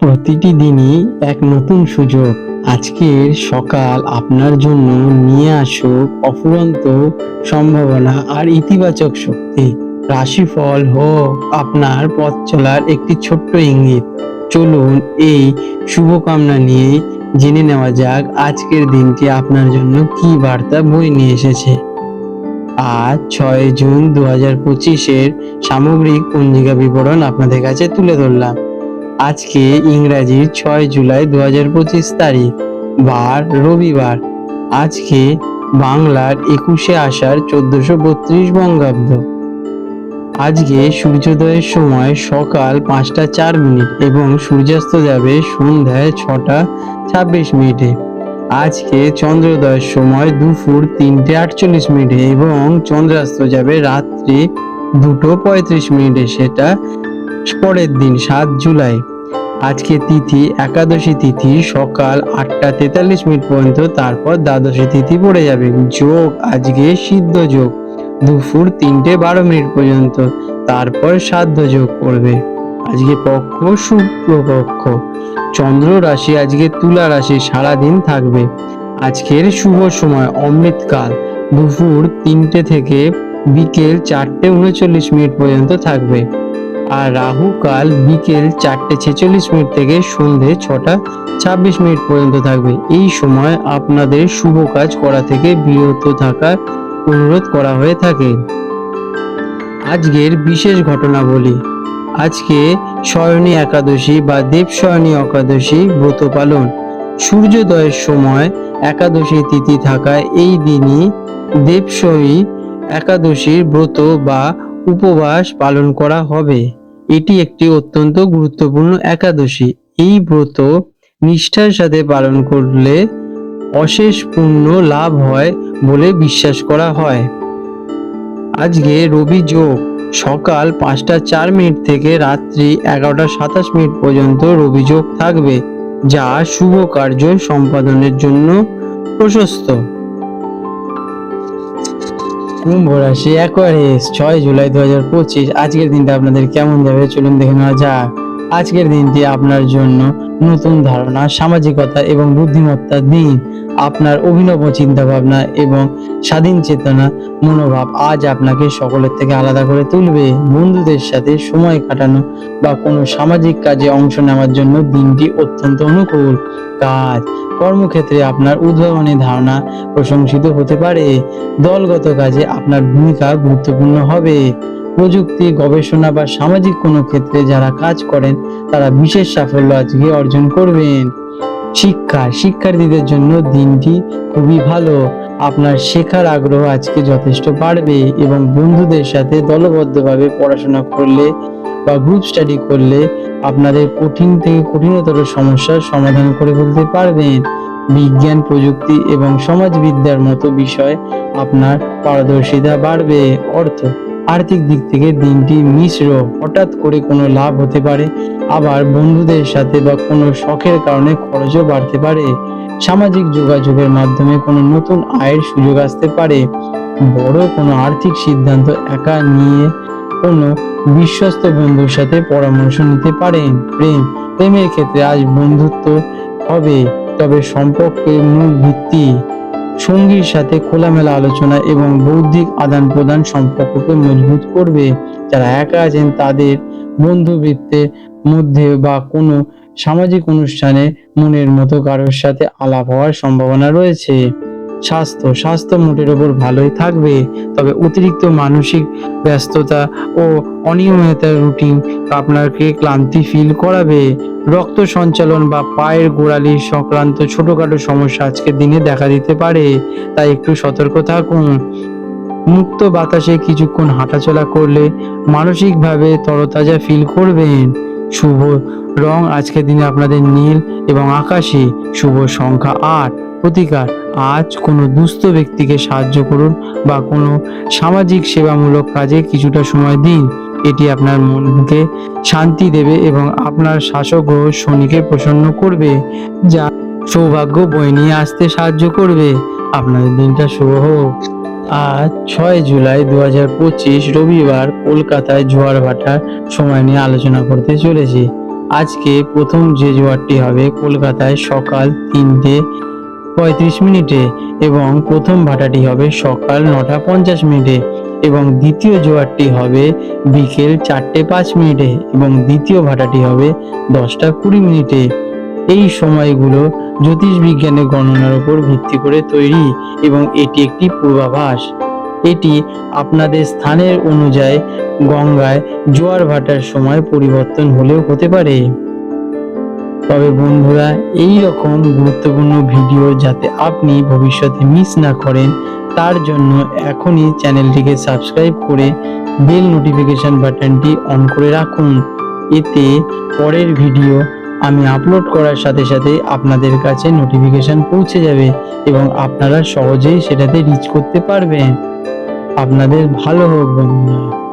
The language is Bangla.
প্রতিটি দিনই এক নতুন সুযোগ। আজকের সকাল আপনার জন্য নিয়ে আসুক অফুরন্ত সম্ভাবনা আর ইতিবাচক শক্তি। রাশিফল হোক আপনার পথ চলার একটি ছোট্ট ইঙ্গিত। চলুন এই শুভকামনা নিয়ে জেনে নেওয়া যাক আজকের দিনটি আপনার জন্য কি বার্তা বই নিয়ে এসেছে। আজ ছয় জুন দু হাজার পঁচিশের সামগ্রিক পঞ্জিকা বিবরণ আপনাদের কাছে তুলে ধরলাম। আজকে ইংরাজির ছয় জুলাই দু হাজার পঁচিশ তারিখ, বার রবিবার। আজকে বাংলার একুশে আষাঢ় চোদ্দশো বত্রিশ বঙ্গাব্দ। আজকে সূর্যোদয়ের সময় সকাল পাঁচটা চার মিনিট এবং সূর্যাস্ত যাবে সন্ধ্যায় ছটা ছাব্বিশ মিনিটে। আজকে চন্দ্রোদয়ের সময় দুপুর তিনটে আটচল্লিশ মিনিটে এবং চন্দ্রাস্ত যাবে রাত্রি দুটো পঁয়ত্রিশ মিনিটে। সেটা পরের দিন সাত জুলাই। আজকে তিথি, একাদশী তিথি, সকাল আটটা তেতাল্লিশ মিনিট পর্যন্ত, তারপর দ্বাদশী তিথি পড়ে যাবে। যোগ, আজকে সিদ্ধ যোগ। দুপুর তিনটে বারো মিনিট পর্যন্ত, তারপর সাধ্য যোগ পড়বে আজকে পক্ষ শুক্রপক্ষ চন্দ্র রাশি, আজকে তুলা রাশি, সারাদিন থাকবে। আজকের শুভ সময়, অমৃতকাল। দুপুর তিনটে থেকে বিকেল চারটে উনচল্লিশ মিনিট পর্যন্ত থাকবে। আর রাহু কাল বিকেল চারটে ছেচল্লিশ মিনিট থেকে সন্ধে ছটা ছাব্বিশ মিনিট পর্যন্ত থাকবে। এই সময় আপনাদের শুভ কাজ করা থেকে বিরত থাকার অনুরোধ করা হয়ে থাকে। আজকের বিশেষ ঘটনা বলি আজকে শয়নী একাদশী বা দেব দেবশয়নী একাদশী ব্রত পালন। সূর্যোদয়ের সময় একাদশী তিথি থাকায় এই দিনই দেবশয়ী একাদশীর ব্রত বা উপবাস পালন করা হবে। এটি একটি অত্যন্ত গুরুত্বপূর্ণ একাদশী। এই ব্রত নিষ্ঠার সাথে পালন করলে অশেষ পুণ্য লাভ হয় বলে বিশ্বাস করা হয়। আজকে রবি যোগ, সকাল পাঁচটা চার মিনিট থেকে রাত্রি এগারোটা সাতাশ মিনিট পর্যন্ত রবি যোগ থাকবে, যা শুভ কার্য সম্পাদনের জন্য প্রশস্ত। কুম্ভ রাশি অ্যাকোয়ারিস ছয় জুলাই দু হাজার পঁচিশ। আজকের দিনটা আপনাদের কেমন যাবে? চলুন দেখে নেওয়া যাক। আজকের দিনটি আপনার জন্য নতুন ধারণা, সামাজিকতা এবং বুদ্ধিমত্তার দিন, আপনার অভিনব চিন্তা ভাবনা এবং স্বাধীন চেতনা, মনোভাব আজ আপনাকে সকলের থেকে আলাদা করে তুলবে। বন্ধুদের সাথে সময় কাটানো বা কোনো সামাজিক কাজে অংশ নেওয়ার জন্য দিনটি অত্যন্ত অনুকূল কাজ। কর্মক্ষেত্রে আপনার উদ্ভাবনী ধারণা প্রশংসিত হতে পারে। দলগত কাজে আপনার ভূমিকা গুরুত্বপূর্ণ হবে। প্রযুক্তি, গবেষণা বা সামাজিক কোনো ক্ষেত্রে যারা কাজ করেন, তারা বিশেষ সাফল্য আজকে অর্জন করবেন। শিক্ষা, শিক্ষার্থীদের জন্য দিনটি খুবই ভালো। আপনার শেখার আগ্রহ আজকে যথেষ্ট বাড়বে এবং বন্ধুদের সাথে দলবদ্ধভাবে পড়াশোনা করলে বা গ্রুপ স্টাডি করলে আপনাদের কঠিন থেকে কঠিনতর সমস্যার সমাধান করে ফেলতে পারবেন। বিজ্ঞান, প্রযুক্তি এবং সমাজবিদ্যার মতো বিষয় আপনার পারদর্শিতা বাড়বে। অর্থ আর্থিক দিক থেকে দিনটি মিশ্র। হঠাৎ করে কোনো লাভ হতে পারে, আবার বন্ধুদের সাথে বা কোনো শখের কারণে খরচও বাড়তে পারে। সামাজিক যোগাযোগের মাধ্যমে কোনো নতুন আয়ের সুযোগ আসতে পারে। বড় কোনো আর্থিক সিদ্ধান্ত একা নিয়ে কোনো বিশ্বস্ত বন্ধুর সাথে পরামর্শ নিতে পারেন প্রেম, প্রেমের ক্ষেত্রে আজ বন্ধুত্ব হবে, তবে সম্পর্কের মূল ভিত্তি সঙ্গীর সাথে খোলামেলা আলোচনা এবং বৌদ্ধিক আদান প্রদান সম্পর্ককে মজবুত করবে। যারা একা আছেন, তাদের বন্ধুবৃত্তের মধ্যে বা কোনো সামাজিক অনুষ্ঠানে মনের মতো কারোর সাথে আলাপ হওয়ার সম্ভাবনা রয়েছে। স্বাস্থ্য স্বাস্থ্য মোটের ওপর ভালোই থাকবে, তবে অতিরিক্ত মানসিক ব্যস্ততা ও অনিয়মিততার রুটিন আপনাকে ক্লান্তি ফিল করাবে। রক্ত সঞ্চালন বা পায়ের গোড়ালি সংক্রান্ত ছোটোখাটো সমস্যা আজকের দিনে দেখা দিতে পারে, তাই একটু সতর্ক থাকুন। মুক্ত বাতাসে কিছুক্ষণ হাঁটাচলা করলে মানসিকভাবে তরতাজা ফিল করবেন। শুভ রং আজকের দিনে আপনাদের নীল এবং আকাশী, শুভ সংখ্যা আট। প্রতিকার। আজ কোনো দুস্থ ব্যক্তিকে সাহায্য করুন বা কোনো সামাজিক সেবামূলক কাজে কিছুটা সময় দিন। এটি আপনার মনকে শান্তি দেবে এবং আপনার শাসক গ্রহ শনিকে প্রসন্ন করবে, যা সৌভাগ্য বয়ে নিয়ে আসতে সাহায্য করবে। আপনাদের দিনটা শুভ হোক। আজ ছয় জুলাই দু হাজার পঁচিশ রবিবার কলকাতায় জোয়ার ভাটার সময় নিয়ে আলোচনা করতে চলেছি। আজকে প্রথম যে জোয়ারটি হবে কলকাতায় সকাল তিনটে পঁয়ত্রিশ মিনিটে এবং প্রথম ভাটাটি হবে সকাল নটা পঞ্চাশ মিনিটে এবং দ্বিতীয় জোয়ারটি হবে বিকেল চারটে পাঁচ মিনিটে এবং দ্বিতীয় ভাটাটি হবে দশটা কুড়ি মিনিটে। এই সময়গুলো জ্যোতিষ বিজ্ঞানের গণনার উপর ভিত্তি করে তৈরি এবং এটি একটি পূর্বাভাস। এটি আপনাদের স্থানের অনুযায়ী গঙ্গায় জোয়ার ভাটার সময় পরিবর্তন হলেও হতে পারে। তবে বন্ধুরা এই রকম গুরুত্বপূর্ণ ভিডিও যাতে আপনি ভবিষ্যতে মিস না করেন, তার জন্য এখনই চ্যানেলটিকে সাবস্ক্রাইব করে বেল নোটিফিকেশন বাটনটি অন করে রাখুন। এতে পরের ভিডিও আমি আপলোড করার সাথে সাথে আপনাদের কাছে নোটিফিকেশন পৌঁছে যাবে এবং আপনারা সহজেই সেটাতে রিচ করতে পারবেন। আপনাদের ভালো হোক বন্ধুরা।